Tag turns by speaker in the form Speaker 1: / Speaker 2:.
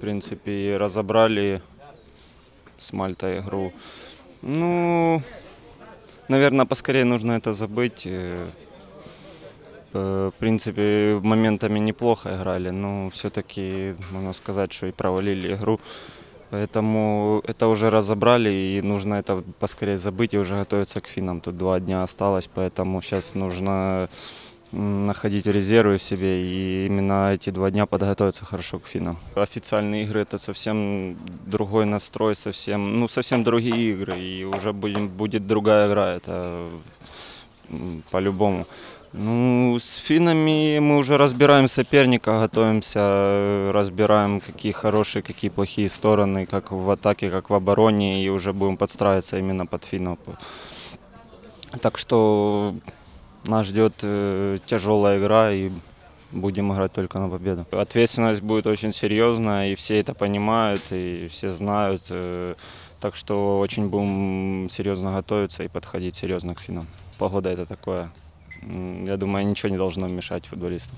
Speaker 1: принципе, и разобрали с Мальтой игру. Ну, наверное, поскорее нужно это забыть. Э, э, В принципе, моментами неплохо играли, но все-таки можно сказать, что и провалили игру. Поэтому это уже разобрали, и нужно это поскорее забыть и уже готовиться к финам. Тут два дня осталось, поэтому сейчас нужно находить резервы в себе и именно эти два дня подготовиться хорошо к финам. Официальные игры это совсем другой настрой, совсем, ну, совсем другие игры, и уже будем, будет другая игра, это по-любому. Ну, с финнами мы уже разбираем соперника, готовимся, разбираем, какие хорошие, какие плохие стороны, как в атаке, как в обороне, и уже будем подстраиваться именно под финнов. Так что нас ждет э, тяжелая игра, и будем играть только на победу. Ответственность будет очень серьезная, и все это понимают, и все знают. э, Так что очень будем серьезно готовиться и подходить серьезно к финам. Погода это такое. Я думаю, ничего не должно мешать футболистам.